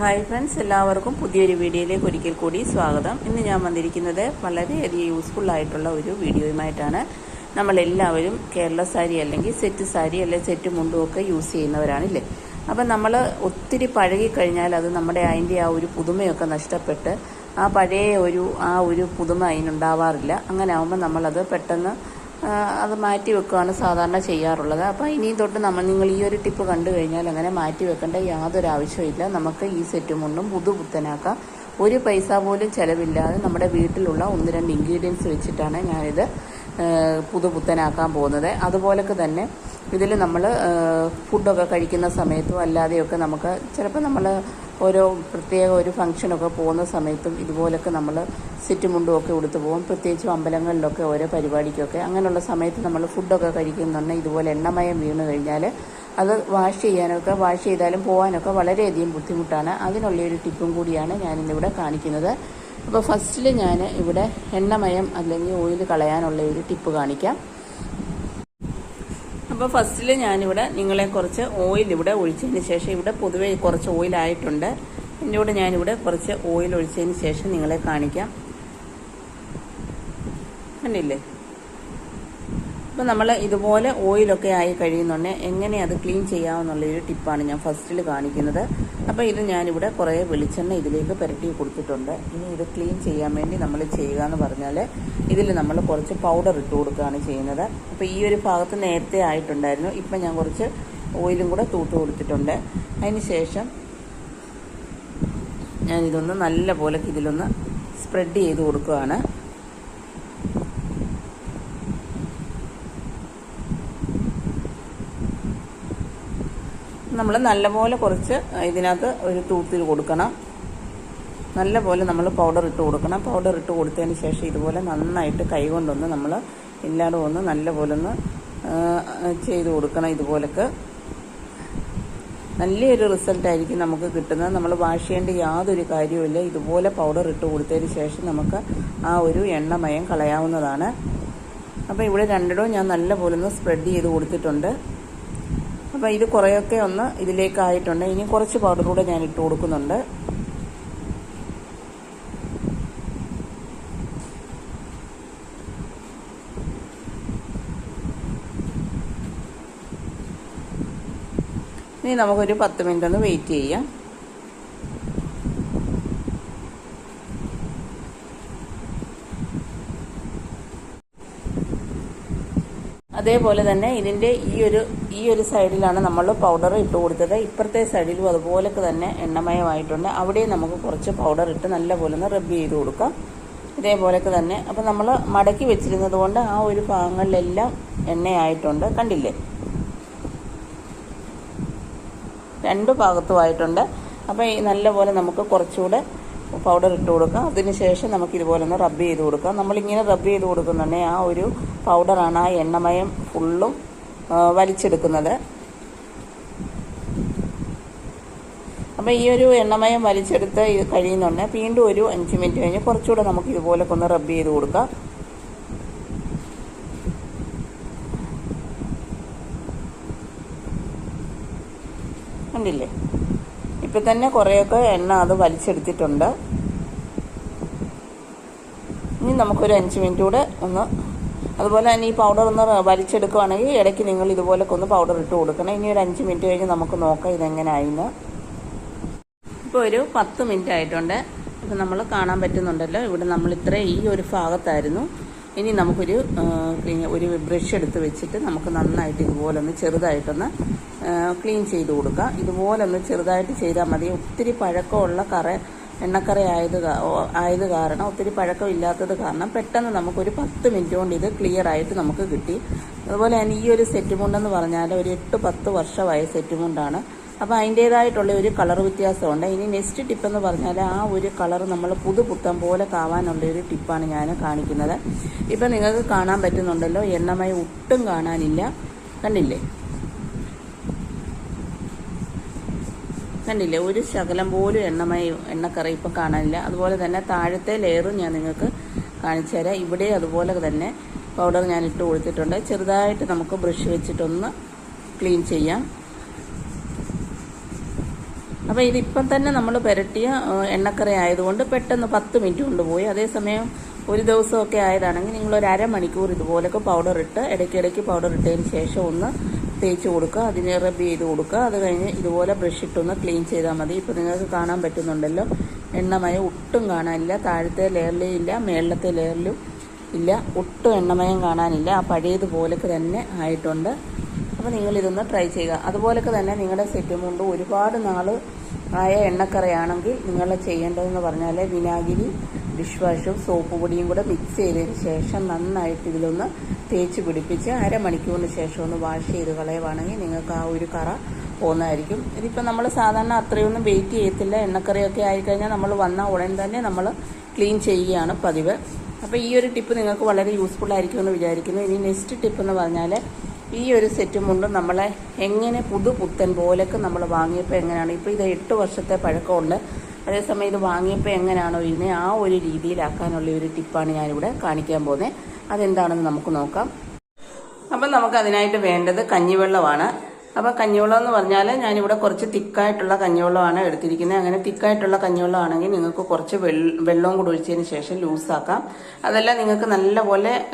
Hi friends എല്ലാവർക്കും പുതിയൊരു വീഡിയോയിലേക്ക് ഒരിക്കൽ കൂടി സ്വാഗതം. ഇന്ന് ഞാൻ വന്നിരിക്കുന്നത് വളരെയധികം യൂസ്ഫുൾ ആയിട്ടുള്ള ഒരു വീഡിയോയുമായിട്ടാണ്. നമ്മളെല്ലാവരും കേരള സാരി അല്ലെങ്കിൽ സെറ്റ് സാരി അല്ലെങ്കിൽ സെറ്റ് മുണ്ടും ഒക്കെ യൂസ് ചെയ്യുന്നവരാണില്ലേ അപ്പം നമ്മൾ ഒത്തിരി പഴകിക്കഴിഞ്ഞാൽ അത് നമ്മുടെ അതിന്റെ ആ ഒരു പുതുമയൊക്കെ നഷ്ടപ്പെട്ട് ആ പഴയ ഒരു ആ ഒരു പുതുമ അതിനുണ്ടാവാറില്ല. അങ്ങനെ ആകുമ്പോൾ നമ്മളത് പെട്ടെന്ന് അത് മാറ്റി വെക്കുകയാണ് സാധാരണ ചെയ്യാറുള്ളത്. അപ്പോൾ ഇനിയും തൊട്ട് നമ്മൾ നിങ്ങൾ ഈ ഒരു ടിപ്പ് കണ്ടു കഴിഞ്ഞാൽ അങ്ങനെ മാറ്റി വെക്കേണ്ട യാതൊരു ആവശ്യമില്ല നമുക്ക് ഈ സെറ്റ് മുണ്ടും പുതുപുത്തനാക്കാം. ഒരു പൈസ പോലും ചിലവില്ലാതെ നമ്മുടെ വീട്ടിലുള്ള ഒന്ന് രണ്ട് ഇൻഗ്രീഡിയൻസ് വെച്ചിട്ടാണ് ഞാനിത് പുതുപുത്തനാക്കാൻ പോകുന്നത്. അതുപോലൊക്കെ തന്നെ ഇതിൽ നമ്മൾ ഫുഡൊക്കെ കഴിക്കുന്ന സമയത്തും അല്ലാതെയൊക്കെ നമുക്ക് ചിലപ്പോൾ നമ്മൾ ഓരോ പ്രത്യേക ഒരു ഫംഗ്ഷനൊക്കെ പോകുന്ന സമയത്തും ഇതുപോലൊക്കെ നമ്മൾ സിറ്റ് മുണ്ടും ഒക്കെ ഉടുത്ത് പോകും. പ്രത്യേകിച്ചും അമ്പലങ്ങളിലൊക്കെ ഓരോ പരിപാടിക്കൊക്കെ. അങ്ങനെയുള്ള സമയത്ത് നമ്മൾ ഫുഡൊക്കെ കഴിക്കുന്നുണ്ടെങ്കിൽ ഇതുപോലെ എണ്ണമയം വീണ് കഴിഞ്ഞാൽ അത് വാഷ് ചെയ്യാനൊക്കെ വാഷ് ചെയ്താലും പോകാനൊക്കെ വളരെയധികം ബുദ്ധിമുട്ടാണ്. അതിനുള്ള ഒരു ടിപ്പും കൂടിയാണ് ഞാനിന്നിവിടെ കാണിക്കുന്നത്. അപ്പോൾ ഫസ്റ്റിൽ ഞാൻ ഇവിടെ എണ്ണമയം അല്ലെങ്കിൽ ഓയിൽ കളയാനുള്ള ഒരു ടിപ്പ് കാണിക്കാം. അപ്പോൾ ഫസ്റ്റിൽ ഞാനിവിടെ നിങ്ങളെ കുറച്ച് ഓയിൽ ഇവിടെ ഒഴിച്ചതിന് ശേഷം ഇവിടെ പൊതുവെ കുറച്ച് ഓയിലായിട്ടുണ്ട് എന്റെ കൂടെ ഞാനിവിടെ കുറച്ച് ഓയിൽ ഒഴിച്ചതിന് ശേഷം നിങ്ങളെ കാണിക്കാം. കണ്ടില്ലേ? അപ്പോൾ നമ്മൾ ഇതുപോലെ ഓയിലൊക്കെ ആയി കഴിയുന്നുണ്ടെങ്കിൽ എങ്ങനെ അത് ക്ലീൻ ചെയ്യാമെന്നുള്ളൊരു ടിപ്പാണ് ഞാൻ ഫസ്റ്റിൽ കാണിക്കുന്നത്. അപ്പോൾ ഇത് ഞാനിവിടെ കുറേ വെളിച്ചെണ്ണ ഇതിലേക്ക് പുരട്ടി കൊടുത്തിട്ടുണ്ട്. ഇനി ഇത് ക്ലീൻ ചെയ്യാൻ വേണ്ടി നമ്മൾ ചെയ്യുക എന്ന് പറഞ്ഞാൽ ഇതിൽ നമ്മൾ കുറച്ച് പൗഡർ ഇട്ട് കൊടുക്കുകയാണ് ചെയ്യുന്നത്. അപ്പോൾ ഈ ഒരു ഭാഗത്ത് നേരത്തെ ആയിട്ടുണ്ടായിരുന്നു. ഇപ്പം ഞാൻ കുറച്ച് ഓയിലും കൂടെ തൂത്ത് കൊടുത്തിട്ടുണ്ട്. അതിന് ശേഷം ഞാനിതൊന്ന് നല്ല പോലെ ഇതിലൊന്ന് സ്പ്രെഡ് ചെയ്ത് കൊടുക്കുകയാണ്. നമ്മൾ നല്ലപോലെ കുറച്ച് ഇതിനകത്ത് ഒരു തൂത്തിൽ കൊടുക്കണം. നല്ലപോലെ നമ്മൾ പൗഡർ ഇട്ട് കൊടുക്കണം. പൗഡർ ഇട്ട് കൊടുത്തതിന് ശേഷം ഇതുപോലെ നന്നായിട്ട് കൈകൊണ്ടൊന്ന് നമ്മൾ എല്ലായിടും ഒന്ന് നല്ലപോലെ ഒന്ന് ചെയ്ത് കൊടുക്കണം ഇതുപോലൊക്കെ. നല്ലൊരു റിസൾട്ടായിരിക്കും നമുക്ക് കിട്ടുന്നത്. നമ്മൾ വാഷ് ചെയ്യേണ്ട യാതൊരു കാര്യവുമില്ല ഇതുപോലെ പൗഡർ ഇട്ട് കൊടുത്തതിന് ശേഷം നമുക്ക് ആ ഒരു എണ്ണമയം കളയാവുന്നതാണ്. അപ്പോൾ ഇവിടെ രണ്ടിടവും ഞാൻ നല്ലപോലെ ഒന്ന് സ്പ്രെഡ് ചെയ്ത് കൊടുത്തിട്ടുണ്ട്. അപ്പോൾ ഇത് കുറേയൊക്കെ ഒന്ന് ഇതിലേക്കായിട്ടുണ്ട്. ഇനി കുറച്ച് പൗഡർ കൂടെ ഞാൻ ഇട്ട് കൊടുക്കുന്നുണ്ട്. ഇനി നമുക്കൊരു പത്ത് മിനിറ്റ് ഒന്ന് വെയിറ്റ് ചെയ്യാം. അതേപോലെ തന്നെ ഇതിന്റെ ഈ ഒരു ഈ ഒരു സൈഡിലാണ് നമ്മൾ പൗഡർ ഇട്ട് കൊടുത്തത്. ഇപ്പുറത്തെ സൈഡിലും അതുപോലൊക്കെ തന്നെ എണ്ണമയമായിട്ടുണ്ട്. അവിടെയും നമുക്ക് കുറച്ച് പൗഡർ ഇട്ട് നല്ലപോലെ ഒന്ന് റബ്ബ് ചെയ്ത് കൊടുക്കാം. ഇതേപോലൊക്കെ തന്നെ. അപ്പം നമ്മൾ മടക്കി വെച്ചിരുന്നത് കൊണ്ട് ആ ഒരു ഭാഗങ്ങളിലെല്ലാം എണ്ണയായിട്ടുണ്ട്. കണ്ടില്ലേ? രണ്ട് ഭാഗത്തുമായിട്ടുണ്ട് അപ്പോൾ ഈ നല്ലപോലെ നമുക്ക് കുറച്ചുകൂടെ പൗഡർ ഇട്ട് കൊടുക്കുക അതിനുശേഷം നമുക്ക് ഇതുപോലെ ഒന്ന് റബ്ബ് ചെയ്ത് കൊടുക്കാം. നമ്മളിങ്ങനെ റബ്ബ് ചെയ്ത് കൊടുക്കുന്നുണ്ടെങ്കിൽ ആ ഒരു പൗഡറാണ് ആ എണ്ണമയം ഫുള്ളും വലിച്ചെടുക്കുന്നത്. അപ്പോൾ ഈ ഒരു എണ്ണമയം വലിച്ചെടുത്ത് ഇത് കഴിയുന്നുണ്ട്. വീണ്ടും ഒരു അഞ്ച് മിനിറ്റ് കഴിഞ്ഞ് കുറച്ചുകൂടെ നമുക്ക് ഇതുപോലെ ഒന്ന് റബ്ബ് ചെയ്ത് കൊടുക്കാം. കണ്ടില്ലേ? ഇപ്പം തന്നെ കുറേയൊക്കെ എണ്ണ അത് വലിച്ചെടുത്തിട്ടുണ്ട്. ഇനി നമുക്കൊരു അഞ്ച് മിനിറ്റ് കൂടെ ഒന്ന് അതുപോലെ തന്നെ ഈ പൗഡർ ഒന്ന് വലിച്ചെടുക്കുകയാണെങ്കിൽ ഇടയ്ക്ക് നിങ്ങൾ ഇതുപോലൊക്കെ ഒന്ന് പൗഡർ ഇട്ട് കൊടുക്കണം. ഇനി ഒരു അഞ്ച് മിനിറ്റ് കഴിഞ്ഞ് നമുക്ക് നോക്കാം ഇതെങ്ങനെ ആയിന്ന് ഇപ്പോൾ ഒരു പത്ത് മിനിറ്റ് ആയിട്ടുണ്ട്. ഇപ്പം നമ്മൾ കാണാൻ പറ്റുന്നുണ്ടല്ലോ. ഇവിടെ നമ്മൾ ഈ ഒരു ഭാഗത്തായിരുന്നു. ഇനി നമുക്കൊരു ക്ലീൻ ഒരു ബ്രഷ് എടുത്ത് വെച്ചിട്ട് നമുക്ക് നന്നായിട്ട് ഇതുപോലെ ഒന്ന് ചെറുതായിട്ടൊന്ന് ക്ലീൻ ചെയ്ത് കൊടുക്കുക ഇതുപോലെ ഒന്ന് ചെറുതായിട്ട് ചെയ്താൽ മതി. ഒത്തിരി പഴക്കമുള്ള കറ എണ്ണക്കറ ആയത് ആയത് കാരണം ഒത്തിരി പഴക്കമില്ലാത്തത് കാരണം പെട്ടെന്ന് നമുക്കൊരു പത്ത് മിനിറ്റ് കൊണ്ട് ഇത് ക്ലിയർ ആയിട്ട് നമുക്ക് കിട്ടി. അതുപോലെ തന്നെ ഈ ഒരു സെറ്റ് മുണ്ടെന്ന് പറഞ്ഞാൽ ഒരു എട്ട് പത്ത് വർഷമായ സെറ്റ് മുണ്ടാണ്. അപ്പോൾ അതിന്റേതായിട്ടുള്ള ഒരു കളർ വ്യത്യാസമുണ്ട്. ഇനി നെക്സ്റ്റ് ടിപ്പ് എന്ന് പറഞ്ഞാൽ ആ ഒരു കളർ നമ്മൾ പുതുപുത്തൻ പോലെ കാവാനുള്ള ഒരു ടിപ്പാണ് ഞാൻ കാണിക്കുന്നത്. ഇപ്പം നിങ്ങൾക്ക് കാണാൻ പറ്റുന്നുണ്ടല്ലോ എണ്ണമയം ഒട്ടും കാണാനില്ല. കണ്ടില്ലേ? കണ്ടില്ലേ? ഒരു ശകലം പോലും എണ്ണമയം എണ്ണക്കറി ഇപ്പം കാണാനില്ല. അതുപോലെ തന്നെ താഴത്തെ ലെയറും ഞാൻ നിങ്ങൾക്ക് കാണിച്ചു തരാം. ഇവിടെ അതുപോലെ തന്നെ പൗഡർ ഞാൻ ഇട്ട് കൊടുത്തിട്ടുണ്ട്. ചെറുതായിട്ട് നമുക്ക് ബ്രഷ് വെച്ചിട്ടൊന്ന് ക്ലീൻ ചെയ്യാം. അപ്പോൾ ഇതിപ്പം തന്നെ നമ്മൾ പുരട്ടിയ എണ്ണക്കറി ആയതുകൊണ്ട് പെട്ടെന്ന് പത്ത് മിനിറ്റ് കൊണ്ട് പോയി. അതേസമയം ഒരു ദിവസമൊക്കെ ആയതാണെങ്കിൽ നിങ്ങൾ ഒരു അരമണിക്കൂർ ഇതുപോലൊക്കെ പൗഡർ ഇട്ട് ഇടയ്ക്കിടയ്ക്ക് പൗഡർ ഇട്ടതിന് ശേഷം ഒന്ന് തേച്ച് കൊടുക്കുക അതിനെ റബ് ചെയ്ത് കൊടുക്കുക. അത് കഴിഞ്ഞ് ഇതുപോലെ ബ്രഷ് ഇട്ടൊന്ന് ക്ലീൻ ചെയ്താൽ മതി. ഇപ്പോൾ നിങ്ങൾക്ക് കാണാൻ പറ്റുന്നുണ്ടല്ലോ എണ്ണമയം ഒട്ടും കാണാനില്ല. താഴത്തെ ലെയറിലും ഇല്ല മേളത്തെ ലെയറിലും ഇല്ല ഒട്ടും എണ്ണമയം കാണാനില്ല. ആ പഴയതുപോലൊക്കെ തന്നെ ആയിട്ടുണ്ട്. അപ്പോൾ നിങ്ങളിതൊന്ന് ട്രൈ ചെയ്യുക. അതുപോലൊക്കെ തന്നെ നിങ്ങളുടെ സെറ്റും കൊണ്ട് ഒരുപാട് നാൾ ആയ എണ്ണക്കറയാണെങ്കിൽ നിങ്ങൾ ചെയ്യേണ്ടതെന്ന് പറഞ്ഞാൽ വിനാഗിരി ഡിഷ് വാഷും സോപ്പ് പൊടിയും കൂടെ മിക്സ് ചെയ്തതിന് ശേഷം നന്നായിട്ട് ഇതിലൊന്ന് തേച്ച് പിടിപ്പിച്ച് അരമണിക്കൂറിന് ശേഷം ഒന്ന് വാഷ് ചെയ്ത് കളയുവാണെങ്കിൽ നിങ്ങൾക്ക് ആ ഒരു കറ പോകുന്നതായിരിക്കും ഇതിപ്പോൾ നമ്മൾ സാധാരണ അത്രയൊന്നും വെയിറ്റ് ചെയ്യത്തില്ല. എണ്ണക്കറിയൊക്കെ ആയിക്കഴിഞ്ഞാൽ നമ്മൾ വന്ന ഉടൻ തന്നെ നമ്മൾ ക്ലീൻ ചെയ്യുകയാണ് പതിവ്. അപ്പോൾ ഈ ഒരു ടിപ്പ് നിങ്ങൾക്ക് വളരെ യൂസ്ഫുൾ ആയിരിക്കുമെന്ന് വിചാരിക്കുന്നു. ഇനി നെക്സ്റ്റ് ടിപ്പ് എന്ന് പറഞ്ഞാൽ ഈ ഒരു സെറ്റും കൊണ്ട് നമ്മളെ എങ്ങനെ പുതു പുത്തൻ പോലൊക്കെ നമ്മൾ വാങ്ങിയപ്പോൾ എങ്ങനെയാണ്? ഇപ്പോൾ ഇത് എട്ട് വർഷത്തെ പഴക്കമുണ്ട്. അതേസമയം ഇത് വാങ്ങിയപ്പോൾ എങ്ങനെയാണോ ഇതിനെ ആ ഒരു രീതിയിലാക്കാനുള്ള ഒരു ടിപ്പാണ് ഞാനിവിടെ കാണിക്കാൻ പോകുന്നത് അതെന്താണെന്ന് നമുക്ക് നോക്കാം. അപ്പം നമുക്ക് അതിനായിട്ട് വേണ്ടത് കഞ്ഞിവെള്ളമാണ്. അപ്പം കഞ്ഞിവെള്ളം എന്ന് പറഞ്ഞാൽ ഞാനിവിടെ കുറച്ച് തിക്കായിട്ടുള്ള കഞ്ഞിവെള്ളമാണ് എടുത്തിരിക്കുന്നത്. അങ്ങനെ തിക്കായിട്ടുള്ള കഞ്ഞിവെള്ളം ആണെങ്കിൽ നിങ്ങൾക്ക് കുറച്ച് വെള്ള- വെള്ളവും കൂടി ഒഴിച്ചതിന് ശേഷം ലൂസാക്കാം. അതെല്ലാം നിങ്ങൾക്ക് നല്ലപോലെ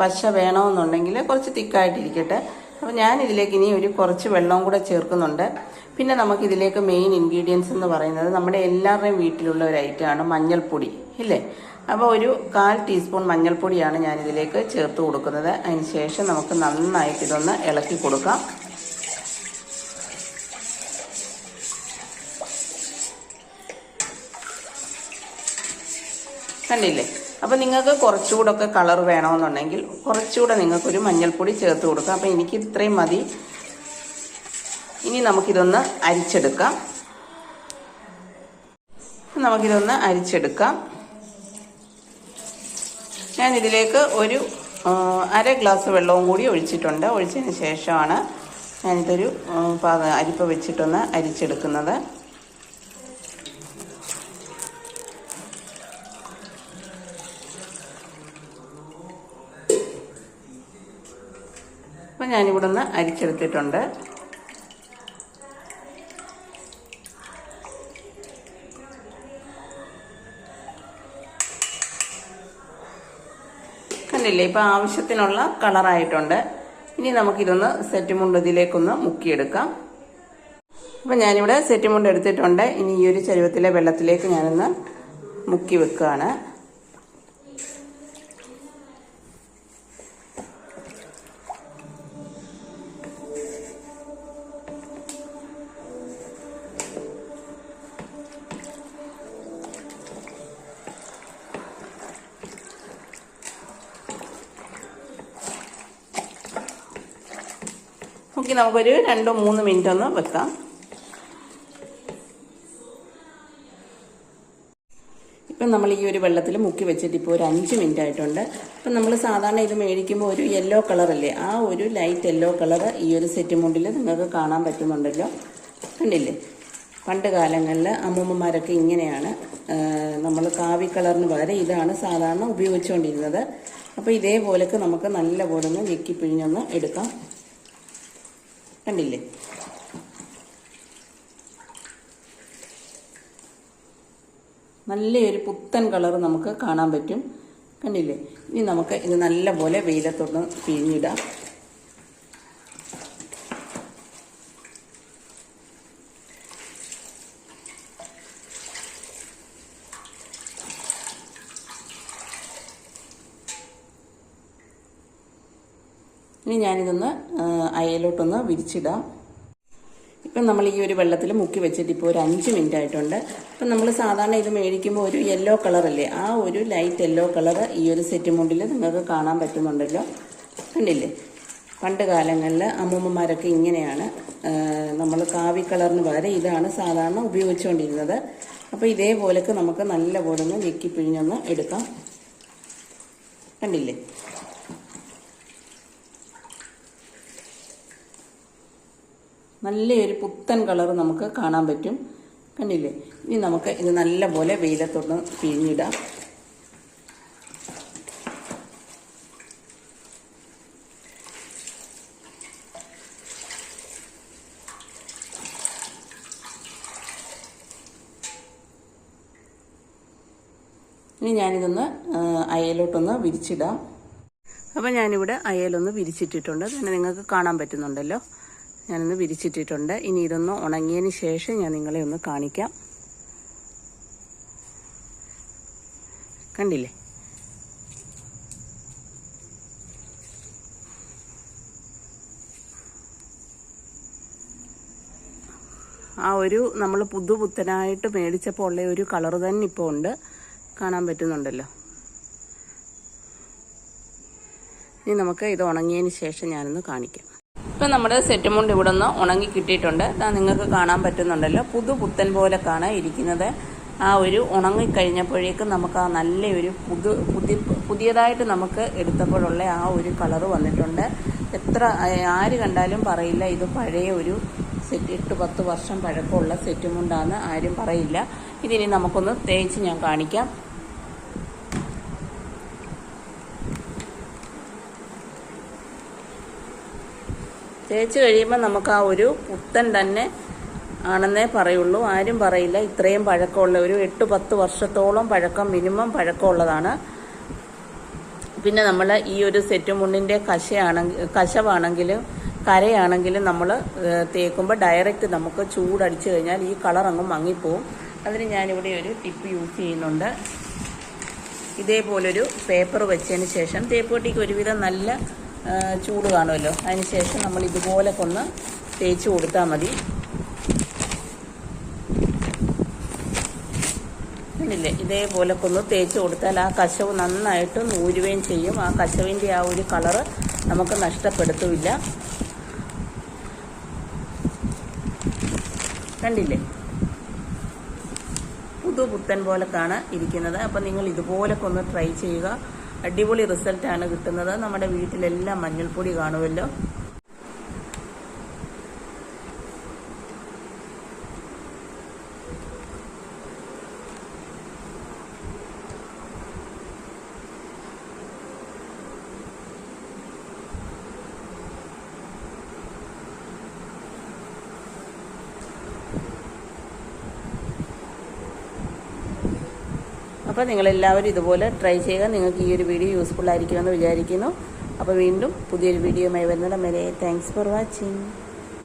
പശ വേണമെന്നുണ്ടെങ്കിൽ കുറച്ച് തിക്കായിട്ടിരിക്കട്ടെ. അപ്പോൾ ഞാൻ ഇതിലേക്ക് ഇനി ഒരു കുറച്ച് വെള്ളവും കൂടെ ചേർക്കുന്നുണ്ട്. പിന്നെ നമുക്ക് ഇതിലേക്ക് മെയിൻ ഇൻഗ്രീഡിയൻസ് എന്ന് പറയുന്നത് നമ്മുടെ എല്ലാവരുടെയും വീട്ടിലുള്ള ഒരു ഐറ്റമാണ് മഞ്ഞൾപ്പൊടി ഇല്ലേ? അപ്പോൾ ഒരു കാൽ ടീസ്പൂൺ മഞ്ഞൾപ്പൊടിയാണ് ഞാൻ ഇതിലേക്ക് ചേർത്ത് കൊടുക്കുന്നത്. അതിന് ശേഷം നമുക്ക് നന്നായിട്ട് ഇതൊന്ന് ഇളക്കി കൊടുക്കാം. കണ്ടില്ലേ? അപ്പം നിങ്ങൾക്ക് കുറച്ചുകൂടെ ഒക്കെ കളർ വേണമെന്നുണ്ടെങ്കിൽ കുറച്ചുകൂടെ നിങ്ങൾക്കൊരു മഞ്ഞൾപ്പൊടി ചേർത്ത് കൊടുക്കാം. അപ്പം എനിക്ക് ഇത്രയും മതി. ഇനി നമുക്കിതൊന്ന് അരിച്ചെടുക്കാം. നമുക്കിതൊന്ന് അരിച്ചെടുക്കാം. ഞാൻ ഇതിലേക്ക് ഒരു അര ഗ്ലാസ് വെള്ളവും കൂടി ഒഴിച്ചിട്ടുണ്ട്. ഒഴിച്ചതിന് ശേഷമാണ് ഞാനിതൊരു അരിപ്പ വെച്ചിട്ടൊന്ന് അരിച്ചെടുക്കുന്നത്. അപ്പം ഞാനിവിടെ നിന്ന് അരിച്ചെടുത്തിട്ടുണ്ട്. കണ്ടില്ലേ ഇപ്പം ആവശ്യത്തിനുള്ള കളറായിട്ടുണ്ട് ഇനി നമുക്കിതൊന്ന് സെറ്റ് മുണ്ട് ഇതിലേക്കൊന്ന് മുക്കിയെടുക്കാം. അപ്പം ഞാനിവിടെ സെറ്റ് മുണ്ട് എടുത്തിട്ടുണ്ട്. ഇനി ഈ ഒരു ചരുവത്തിലെ വെള്ളത്തിലേക്ക് ഞാനൊന്ന് മുക്കി വെക്കുകയാണ് മുക്കി നമുക്കൊരു രണ്ടോ മൂന്ന് മിനിറ്റ് ഒന്ന് വെക്കാം. ഇപ്പം നമ്മൾ ഈ ഒരു വെള്ളത്തിൽ മുക്കി വെച്ചിട്ട് ഇപ്പോൾ ഒരു അഞ്ച് മിനിറ്റ് ആയിട്ടുണ്ട്. ഇപ്പം നമ്മൾ സാധാരണ ഇത് മേടിക്കുമ്പോൾ ഒരു യെല്ലോ കളറല്ലേ ആ ഒരു ലൈറ്റ് യെല്ലോ കളർ ഈ ഒരു സെറ്റ് മുണ്ടിൽ നിങ്ങൾക്ക് കാണാൻ പറ്റുന്നുണ്ടല്ലോ. കണ്ടില്ലേ? പണ്ട് കാലങ്ങളിൽ അമ്മൂമ്മമാരൊക്കെ ഇങ്ങനെയാണ് നമ്മൾ കാവി കളറിന് പകരം ഇതാണ് സാധാരണ ഉപയോഗിച്ചുകൊണ്ടിരുന്നത്. അപ്പോൾ ഇതേപോലൊക്കെ നമുക്ക് നല്ല പോലെ ഒന്ന് ഞെക്കി പിഴിഞ്ഞൊന്ന് എടുക്കാം. കണ്ടില്ലേ? നല്ലൊരു പുത്തൻ കളർ നമുക്ക് കാണാൻ പറ്റും. കണ്ടില്ലേ? ഇനി നമുക്ക് ഇത് നല്ലപോലെ വെയിലത്തൊന്ന് പിഴിഞ്ഞിടാം. ഇനി ഞാനിതൊന്ന് അയലോട്ടൊന്ന് വിരിച്ചിടാം. ഇപ്പം നമ്മൾ ഈ ഒരു വെള്ളത്തിൽ മുക്കി വെച്ചിട്ട് ഇപ്പോൾ ഒരു അഞ്ച് മിനിറ്റ് ആയിട്ടുണ്ട്. ഇപ്പം നമ്മൾ സാധാരണ ഇത് മേടിക്കുമ്പോൾ ഒരു യെല്ലോ കളറല്ലേ ആ ഒരു ലൈറ്റ് യെല്ലോ കളർ ഈ ഒരു സെറ്റ് മുണ്ടിൽ നിങ്ങൾക്ക് കാണാൻ പറ്റുന്നുണ്ടല്ലോ. കണ്ടില്ലേ? പണ്ട് കാലങ്ങളിൽ അമ്മൂമ്മമാരൊക്കെ ഇങ്ങനെയാണ് നമ്മൾ കാവി കളറിന് പകരം ഇതാണ് സാധാരണ ഉപയോഗിച്ചുകൊണ്ടിരുന്നത്. അപ്പോൾ ഇതേപോലൊക്കെ നമുക്ക് നല്ലപോലെ ഒന്ന് ഞെക്കിപ്പിഴിഞ്ഞൊന്ന് എടുക്കാം. കണ്ടില്ലേ? നല്ലൊരു പുത്തൻ കളർ നമുക്ക് കാണാൻ പറ്റും. കണ്ടില്ലേ? ഇനി നമുക്ക് ഇത് നല്ലപോലെ വെയിലത്തൊന്ന് പിഴിഞ്ഞിടാം. ഇനി ഞാനിതൊന്ന് അയലോട്ടൊന്ന് വിരിച്ചിടാം. അപ്പം ഞാനിവിടെ അയലൊന്ന് വിരിച്ചിട്ടിട്ടുണ്ട്. അത് നിങ്ങൾക്ക് കാണാൻ പറ്റുന്നുണ്ടല്ലോ. ഞാനൊന്ന് വിരിച്ചിട്ടിട്ടുണ്ട്. ഇനി ഇതൊന്ന് ഉണങ്ങിയതിന് ശേഷം ഞാൻ നിങ്ങളെ ഒന്ന് കാണിക്കാം. കണ്ടില്ലേ? ആ ഒരു നമ്മൾ പുതുപുത്തനായിട്ട് മേടിച്ചപ്പോൾ ഉള്ള ഒരു കളർ തന്നെ ഇപ്പോൾ ഉണ്ട്. കാണാൻ പറ്റുന്നുണ്ടല്ലോ. ഇനി നമുക്ക് ഇത് ഉണങ്ങിയതിന് ശേഷം ഞാനൊന്ന് കാണിക്കാം. ഇപ്പം നമ്മുടെ സെറ്റ് മുണ്ട് ഇവിടെ നിന്ന് ഉണങ്ങി കിട്ടിയിട്ടുണ്ട്. നിങ്ങൾക്ക് കാണാൻ പറ്റുന്നുണ്ടല്ലോ. പുതു പുത്തൻ പോലെ കാണാൻ ഇരിക്കുന്നത്. ആ ഒരു ഉണങ്ങി കഴിഞ്ഞപ്പോഴേക്കും നമുക്ക് ആ നല്ലൊരു പുതു പുതിയ പുതിയതായിട്ട് നമുക്ക് എടുത്തപ്പോഴുള്ള ആ ഒരു കളർ വന്നിട്ടുണ്ട്. എത്ര ആര് കണ്ടാലും പറയില്ല. ഇത് പഴയ ഒരു സെറ്റ് എട്ട് പത്ത് വർഷം പഴക്കമുള്ള സെറ്റ് മുണ്ടാന്ന് ആരും പറയില്ല. ഇതിനി നമുക്കൊന്ന് തേച്ച് ഞാൻ കാണിക്കാം. തേച്ച് കഴിയുമ്പോൾ നമുക്ക് ആ ഒരു പുത്തൻ തന്നെ ആണെന്നേ പറയുള്ളൂ. ആരും പറയില്ല. ഇത്രയും പഴക്കമുള്ള ഒരു എട്ട് പത്ത് വർഷത്തോളം പഴക്കം മിനിമം പഴക്കമുള്ളതാണ്. പിന്നെ നമ്മൾ ഈ ഒരു സെറ്റ് മുണ്ടിന്റെ കശയാണെങ്കിൽ കശവാണെങ്കിലും കരയാണെങ്കിലും നമ്മൾ തേക്കുമ്പോൾ ഡയറക്റ്റ് നമുക്ക് ചൂടടിച്ചു കഴിഞ്ഞാൽ ഈ കളർ അങ്ങ് മങ്ങിപ്പോവും. അതിന് ഞാനിവിടെ ഒരു ടിപ്പ് യൂസ് ചെയ്യുന്നുണ്ട്. ഇതേപോലൊരു പേപ്പർ വെച്ചതിന് ശേഷം തേപ്പുപെട്ടിക്ക് ഒരുവിധം നല്ല ചൂട് കാണുമല്ലോ. അതിന് ശേഷം നമ്മൾ ഇതുപോലെ കൊന്ന് തേച്ച് കൊടുത്താൽ മതി. കണ്ടില്ലേ? ഇതേപോലെ കൊന്ന് തേച്ച് കൊടുത്താൽ ആ കശവ് നന്നായിട്ട് നൂരുകയും ചെയ്യും. ആ കശവിന്റെ ആ ഒരു കളറ് നമുക്ക് നഷ്ടപ്പെടുത്തുമില്ല കണ്ടില്ലേ? പുതു പുത്തൻ പോലൊക്കെയാണ് ഇരിക്കുന്നത്. അപ്പം നിങ്ങൾ ഇതുപോലെ കൊന്ന് ട്രൈ ചെയ്യുക. അടിപൊളി റിസൾട്ടാണ് കിട്ടുന്നത്. നമ്മുടെ വീട്ടിലെല്ലാം മഞ്ഞൾപ്പൊടി കാണുമല്ലോ. അപ്പോൾ നിങ്ങളെല്ലാവരും ഇതുപോലെ ട്രൈ ചെയ്യുക. നിങ്ങൾക്ക് ഈ ഒരു വീഡിയോ യൂസ്ഫുൾ ആയിരിക്കുമെന്ന് വിചാരിക്കുന്നു. അപ്പോൾ വീണ്ടും പുതിയൊരു വീഡിയോയുമായി വരുന്നിടം വരെ. Thanks for watching